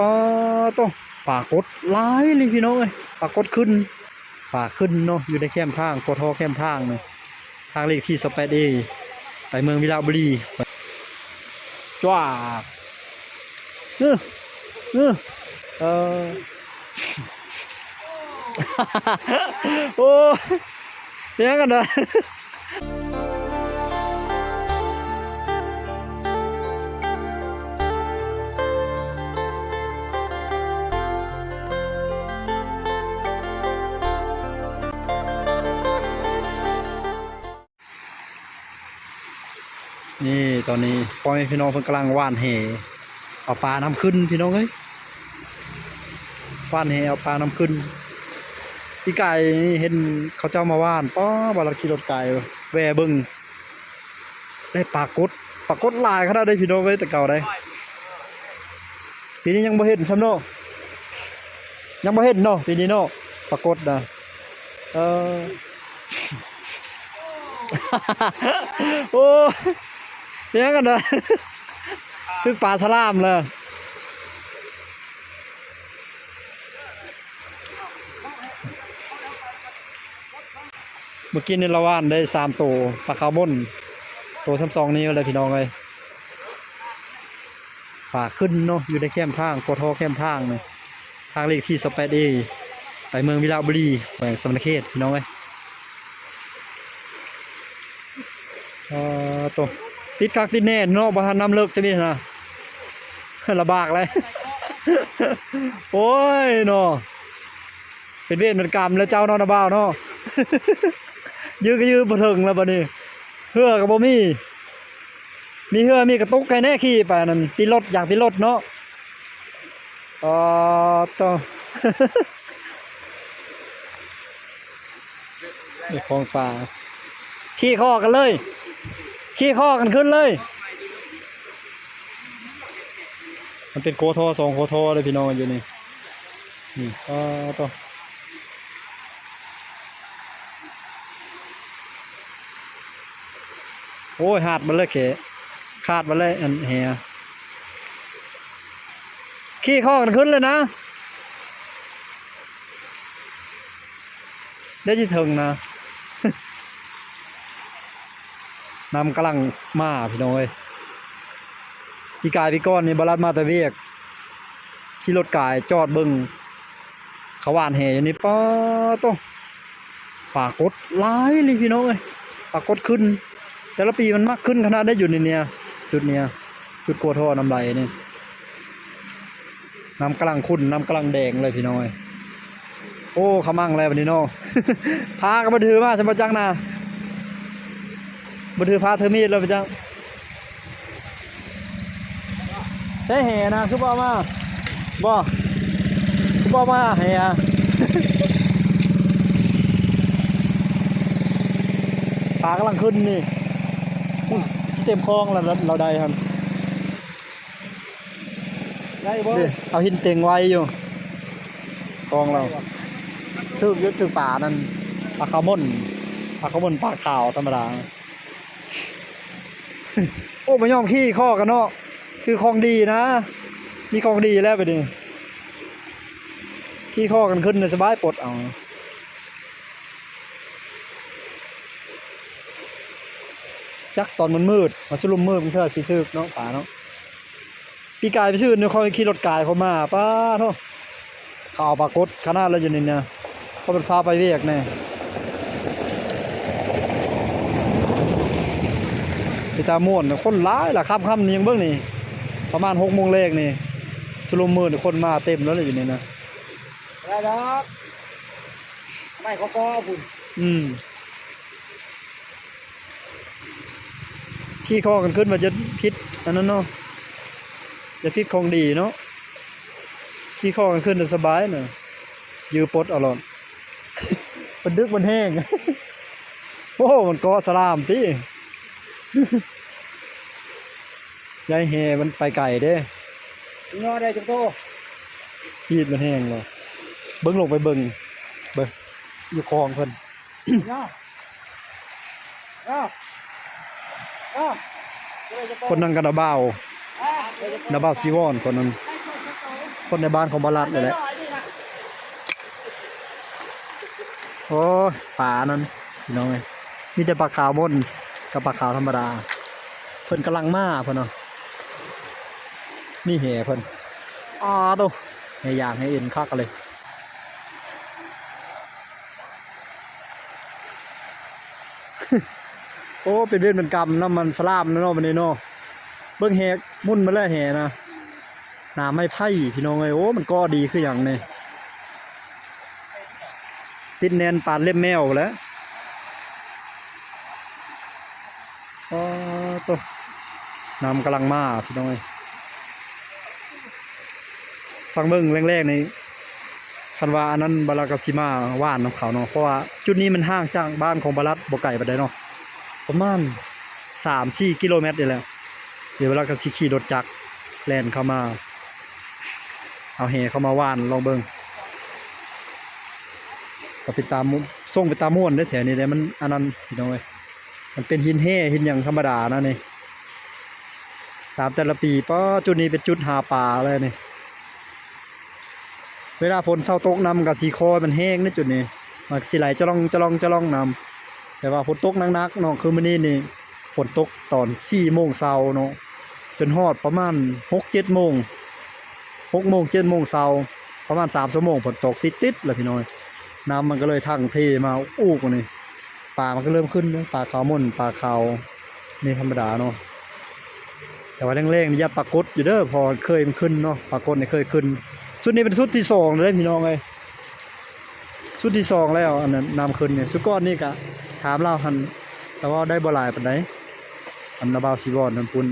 อ๋อต้องปากดหลายเลยพี่น้องเอ้ยปากดขึ้นปากขึ้นเนาะอยู่ในแคมทางโคทอแคมทางเนาะทางเลขที่สเปดเอไปเมืองวิลาบุรีจ้าเออเออเออโอ้ยยังกันนะ นี่ตอนนี้พ่อแม่พี่น้องเพิ่นกำลังว่านแหเอาปลาน้ำขึ้นพี่น้องเอ้ยว่านแหเอาปลาน้ำขึ้นพี่ไก่เห็นเขาเจ้ามาว่านป้อบาลัดขี่รถไก่แวบิงได้ปลากดปลากดลายขนาดได้พี่น้องเอ้ยแต่เก่าได้ปีนี้ยังบ่เห็นช้ำเนยังบ่เห็นเนาะปีนี้เนาะปลากดนะเออ โอ้ เนี้ยกันนะคือปลาสลามเลยเมื่อกี้นี่ละว่านได้สามตัวปลาคาร์บอนตัวซ้ำสองนี้เลยพี่น้องเลยปลาขึ้นเนาะอยู่ในแคมป์ทางโคทอแคมป์ทางเนี่ยทางเลขที่สเปดเอไปเมืองวิลาบุรีแขวงสมณเขตพี่น้องเลยเอ่อตัว ติดคักติดแน่เนาะบ่ทันน้ำเลิกจะนี่นะลำบากเลยโอ้ยเนาะเป็นเวรเป็นกรรมแล้วเจ้านอนบ่าวเนาะยื้อก็ยื้อบ่ถึงแล้วบัดนี้เฮือก็บ่มีมีเฮือมีกระตุกไก่แน่ขี่ไปนั่นติดรถอย่างติดรถเนาะอ๋อต่อเด็กของป่าขี่คอกันเลย ขี้ข้อกันขึ้นเลย มันเป็นโคทอสองโคทอเลยพี่น้องอยู่นี่ นี่ก็ต่อโอ้ยหาดมันเลยเขขาดมันเลยอันเฮียขี้ข้อกันขึ้นเลยนะ ได้จิถึงนะ นำกำลังมาพี่น้องเอ้ยพี่กายพี่ก้อนนี่บรัดมาแต่เวียกขี่รถกายจอดเบิงขาวานแห่อยู่นี่ป้าต้องปากกดหลายเลยพี่น้องเอ้ยปากกดขึ้น แต่ละปีมันมากขึ้นขนาดได้อยู่ในเนี่ยจุดเนี้ยจุดโกทอน้ำไหลนี่น้ำกำลังขุ่นน้ำกำลังแดงเลยพี่น้อย โอ้ขมั่งแล้ววันนี้เนาะพากันมาถือมาฉันมาจังนะ บันถือพาเธอมีดเลยไปจังใช่แห่นะคือบ่เอามาบ่คือบ่เอามาแห่อะปลากำลังขึ้นนี่อุ้ยสิเต็มคลองแล้วเราเราได้ครับได้บ่นี่เอาหินเต็งไว้อยู่คลองเราถือยึดถือป่านั่นปลาคาร์มอนปลาคาร์มอนปลาขาวธรรมดา โอ้ไม่ยอมขี้ข้อกันเนาะคือของดีนะ มีของดีแล้วไปดิขี้ข้อกันขึ้นในสบายปลดเอาจักตอนมันมืดมาชุลมมืดมันเถอะสิทึกเนาะป่าเนาะปีกายไปชื่อเนี่ยคอยขี่รถกายเขามาป้าเนาะเขาเอาปากดขนาดแล้วอยู่นี่เนี่ยเขาเป็นพาไปเวียกแน่ พี่ตาม่วนน่ะคนร้ายล่ะค่ำค่ำนี้ยังเบิ่งนี่ประมาณหกโมงแรกนี่สลุมมือนี่คนมาเต็มแล้วเลยอยู่นี่นะได้ดอกไม่เขาก็คุณอืมขี้คอกันขึ้นมาจะพิษอันนั้นเนาะจะพิษของดีเนาะขี้คอกันขึ้นน่ะสบายเนาะยือปลดเอาหลอดมันดึกมันแห้ง โอ้ มันเกาะสลามพี่ ยายแฮมันไปไก่เด้งอได้จังโตพีดมันแห้งเลยเบิ้งลงไปเบิ้งเบิ้งอยู่คลองเพิ่นงออ้าวอ้าวได้จังโตคนนั้นกันนาบ่าวอ่าได้จังโตนาบ่าวซีวอนคนนั้นคนในบ้านของบารัดเลยแหละโอ้ยป่านั่นพี่น้องเอ้ยมีแต่ปลาขาวมน กับปลาขาวธรรมดา เพิ่นกำลังมาเพิ่นเนาะนี่แห่เพิ่นอ้าโตให้ย่างให้เอ็นคักเลยโอ้เป็นเวรเป็นกรรมน้ำมันสลามนะเนาะมันนี่เนาะเบิ่งแหกมุ่นมาแล้วแห่นะหนาไม่ไผ่พี่น้องเอ้ยโอ้มันก็ดีคืออย่างนี่ติดแนนปานเล็บแมวแล้วอ๋อ ตัวน้ำกำลังมาพี่น้องเอ้ยฟังเบิ่งแรกๆในคันว่าอันนั้นบาลากาซิมาว่านน้ำเขาเนาะเพราะว่าจุดนี้มันห่างจากบ้านของบาลัดบ่ไก่ไปานใดเนาะประมาณสามสี่กิโลเมตรนี่แหละเดี๋ยวเวลาก็สิขี่รถจักรแล่นเข้ามา เอาแหเข้ามาว่านลองเบิ้งก็ไปตามมุส่งไปตามม่วนได้แถวนี้เลยมันอันนั้นพี่น้องเอ้ย มันเป็นหินแห่หินอย่างธรรมดานะนี่ตามแต่ละปีป้อจุดนี้เป็นจุดหาปลาเลยนี่ เวลาฝนเช้าตกน้ำกับสีคอยมันแห้งในะจุดนี้มันสิไหลจะลองจะลองจะลองน้ำแต่ว่าฝนตกนักๆเนาะคือมื้อนี้นี่ฝนตกตอน4โมงเช้าเนาะจนฮอดประมาณ6 7โมง6โมง7โมงเช้าประมาณ3ชั่วโมงฝนตกติดๆเลยพี่น้อยน้ำมันก็เลยทั้งเทมาอู้กว่านี่ ลามันก็เริ่มขึ้นนะปลาขาวม่นปลาขาวนี่ธรรมดาเนาะแต่ว่าแรงๆนี่ย่าปรากฏอยู่เด้อพอเคยมันขึ้นเนาะปรากฏนี่เคยขึ้นชุดนี้เป็นชุดที่สองเลยพี่น้องเอ้ยชุดที่สองแล้วอันนั้นนำขึ้นเนี่ยชุดก้อนนี่กะถามเราหันแต่ว่าได้บลายปานใดอันนาบาวสีบอลนันปุน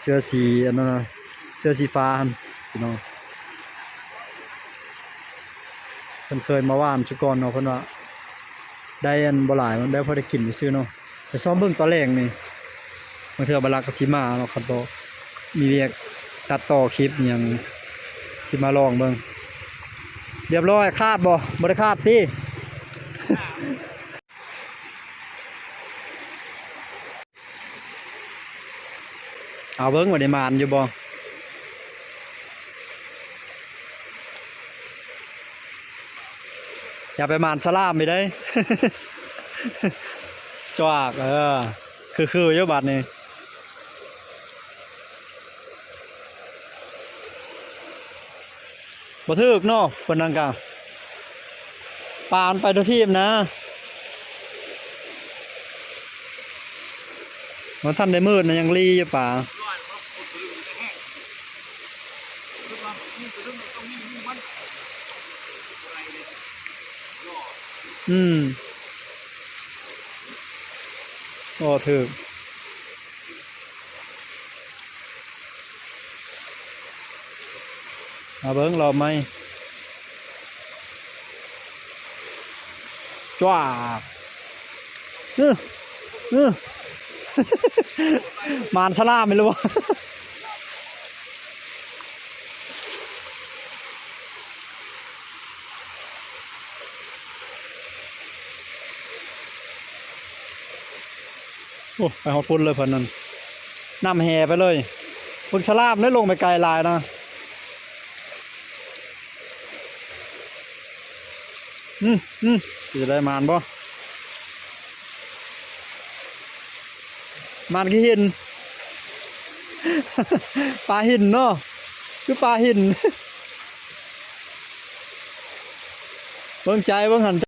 เสื้อสีอันนั้นเสื้อสีฟ้าหันพี่น้องเพิ่นเคยมาว่านชุดก้อนเนาะเพิ่นว่า ได้อันบ่หลายมันได้พอได้กินไปซื้อเนาะไปซ้อมเบิ่งตอนแรกนี่บาเทื่อบาลักก็สิมาเนาะครับบ่มีเรียกตัดต่อคลิปอหยังสิมาลองเบิ่งเรียบร้อยคาดบ่บ่ได้คาดติเอาเบิ่งว่าได้มานอยู่บ่ อย่าไปมานสลามไปได้จวากเออ คือคืออยู่บัดนี้บ่ถึกเนาะเพิ่นนั่นกะปานไปตัวทีมนะมันทันได้มืดนะยังรีอยู่ป่า อืมโอ้ถึกมาเบิ้งรอไหมจ้าเออเออมานสลาไม่รู้วะ โอ้ไปหอดพุ่นเลยเพิ่นนั่นนำแห่ไปเลยเพิ่งสลามได้ลงไปไกลลายนะอืมอืมจะได้มานบ่มานกี่หินปลาหินเนาะคือปลาหินเบิ่งใจเบิ่งหัน